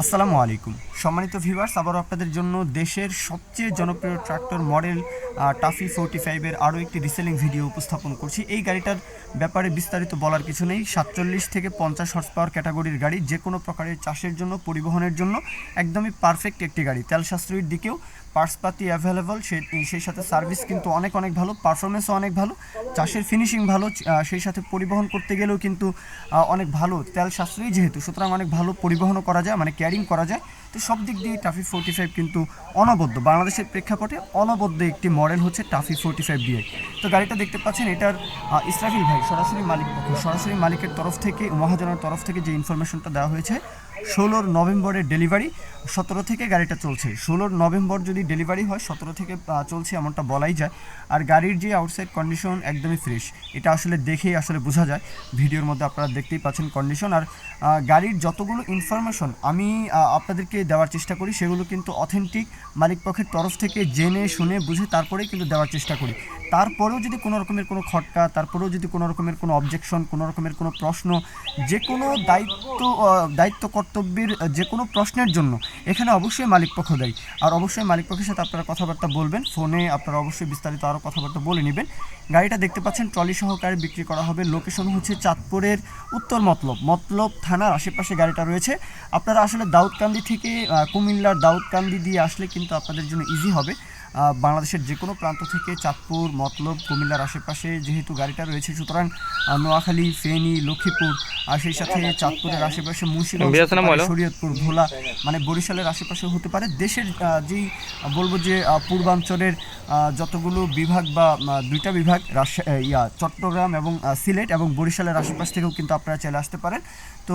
আসসালামু আলাইকুম। সম্মানিত ভিউয়ার্স আবারও আপনাদের জন্য দেশের সবচেয়ে জনপ্রিয় ট্রাক্টর মডেল টাফি ফোর্টি ফাইভের আরও একটি রিসেলিং ভিডিও উপস্থাপন করছি। এই গাড়িটার ব্যাপারে বিস্তারিত বলার কিছু নেই। সাতচল্লিশ থেকে পঞ্চাশ হর্স পাওয়ার ক্যাটাগরির গাড়ি, যে কোনো প্রকারের চাষের জন্য, পরিবহনের জন্য একদমই পারফেক্ট একটি গাড়ি। তেল সাশ্রয়ীর দিকেও পার্টসপাতি অ্যাভেলেবল সেই সাথে সার্ভিস কিন্তু অনেক অনেক ভালো পারফরমেন্সও অনেক ভালো, চাষের ফিনিশিং ভালো সেই সাথে পরিবহন করতে গেলেও কিন্তু অনেক ভালো। তেল সাশ্রয়ী যেহেতু, সুতরাং অনেক ভালো পরিবহনও করা যায় মানে ক্যারিং করা যায়। তো সব দিক দিয়ে টাফি ফোর্টি ফাইভ কিন্তু অনবদ্য। বাংলাদেশের প্রেক্ষাপটে অনবদ্য একটি মডেল হচ্ছে টাফি ফোর্টি ফাইভ ডিএ তো গাড়িটা দেখতে পাচ্ছেন, এটার ইসরাফিল ভাই, সরাসরি মালিক সরাসরি মালিকের তরফ থেকে মহাজনের তরফ থেকে যে ইনফরমেশনটা দেওয়া হয়েছে ষোলোর নভেম্বরের ডেলিভারি, সতেরো থেকে গাড়িটা চলছে। ষোলোর নভেম্বর যদি ডেলিভারি হয়, সতেরো থেকে চলছে এমনটা বলাই যায়। আর গাড়ির যে আউটসাইড কন্ডিশন একদমই ফ্রেশ এটা আসলে দেখেই আসলে বোঝা যায়। ভিডিওর মধ্যে আপনারা দেখতেই পাচ্ছেন কন্ডিশন আর গাড়ির যতগুলো ইনফরমেশন আমি আপনাদেরকে দেওয়ার চেষ্টা করি, সেগুলো কিন্তু অথেন্টিক মালিক পক্ষের তরফ থেকে জেনে, শুনে, বুঝে তারপরেই কিন্তু দেওয়ার চেষ্টা করি। তারপরেও যদি কোনো রকমের কোনো খটকা, তারপরেও যদি কোনো রকমের কোনো অবজেকশন কোনো রকমের কোনো প্রশ্ন, যে কোনো দায়িত্ব দায়িত্ব কর্তব্যের যে কোনো প্রশ্নের জন্য। এখানে অবশ্যই মালিক পক্ষ দেয়। আর অবশ্যই মালিক পক্ষের সাথে আপনারা কথাবার্তা বলবেন। ফোনে আপনারা অবশ্যই বিস্তারিত আরও কথাবার্তা বলে নেবেন। গাড়িটা দেখতে পাচ্ছেন, ট্রলি সহকারে বিক্রি করা হবে। লোকেশন হচ্ছে চাঁদপুরের উত্তর মতলব। মতলব থানার আশেপাশে গাড়িটা রয়েছে। আপনারা আসলে দাউদকান্দি থেকে কুমিল্লার দাউদকান্দি দিয়ে আসলে কিন্তু আপনাদের জন্য ইজি হবে। বাংলাদেশের যে কোনো প্রান্ত থেকে চাঁদপুর, মতলব, কুমিল্লার আশেপাশে যেহেতু গাড়িটা রয়েছে, সুতরাং নোয়াখালী, ফেনী, লক্ষ্মীপুর, আর সেই সাথে চাঁদপুরের আশেপাশে মুন্সিগঞ্জ নাম হলো? শরীয়তপুর ভোলা মানে বরিশালের আশেপাশে হতে পারে। দেশের যেই বলব যে পূর্বাঞ্চলের যতগুলো বিভাগ বা দুইটা বিভাগ ইয়া চট্টগ্রাম এবং সিলেট এবং বরিশালের আশেপাশ থেকেও কিন্তু আপনারা চলে আসতে পারেন। তো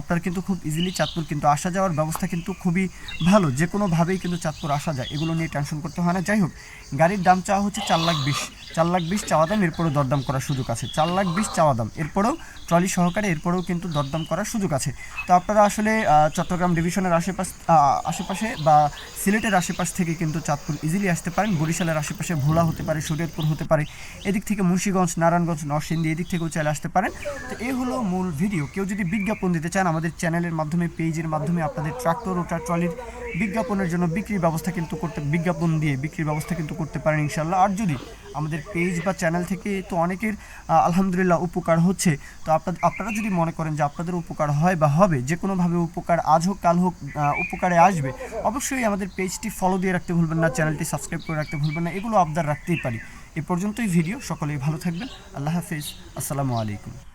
আপনার কিন্তু খুব ইজিলি চাঁদপুর কিন্তু আসা যাওয়ার ব্যবস্থা কিন্তু খুবই ভালো। যে কোনোভাবেই কিন্তু চাঁদপুর আসা যায় এগুলো নিয়ে টেনশন করতে হয় না। যাই হোক গাড়ির দাম চাওয়া হচ্ছে চার লাখ বিশ। চার লাখ বিশ চাওয়া দাম, এরপরেও দরদাম করার সুযোগ আছে। চার লাখ বিশ চাওয়া দাম, এরপরেও ট্রলি সহকারে এরপরেও কিন্তু দরদাম করার সুযোগ আছে। তো আপনারা আসলে চট্টগ্রাম ডিভিশনের আশেপাশ আশেপাশে বা সিলেটের আশেপাশ থেকে কিন্তু চাঁদপুর ইজিলি আসতে পারেন। বরিশালের আশেপাশে ভোলা হতে পারে, শরীয়তপুর হতে পারে, এদিক থেকে মুন্সিগঞ্জ, নারায়ণগঞ্জ, নরসিংদী এদিক থেকেও চলে আসতে পারেন। তো এই হলো মূল ভিডিও কেউ যদি বিজ্ঞাপন দিতে চান, আমাদের চ্যানেলের মাধ্যমে, পেজের মাধ্যমে আপনাদের ট্রাক্টর ও ট্রলির বিজ্ঞাপনের জন্য বিক্রির ব্যবস্থা কিন্তু করতে, বিজ্ঞাপন দিয়ে বিক্রির ব্যবস্থা কিন্তু করতে পারেন ইনশাল্লাহ আর যদি আমাদের পেজ বা চ্যানেল থেকে তো অনেকের আলহামদুলিল্লাহ উপকার হচ্ছে। তো আপনাদের আপনারা যদি মনে করেন যে আপনাদের উপকার হয় বা হবে যে কোনোভাবে উপকার আজ হোক, কাল হোক উপকারে আসবে, অবশ্যই আমাদের পেজটি ফলো দিয়ে রাখতে ভুলবেন না চ্যানেলটি সাবস্ক্রাইব করে রাখতে ভুলবেন না, এগুলো আবদার রাখতেই পারি। এ পর্যন্তই ভিডিও সকলেই ভালো থাকবেন। আল্লাহ হাফিজ। আসসালামু আলাইকুম।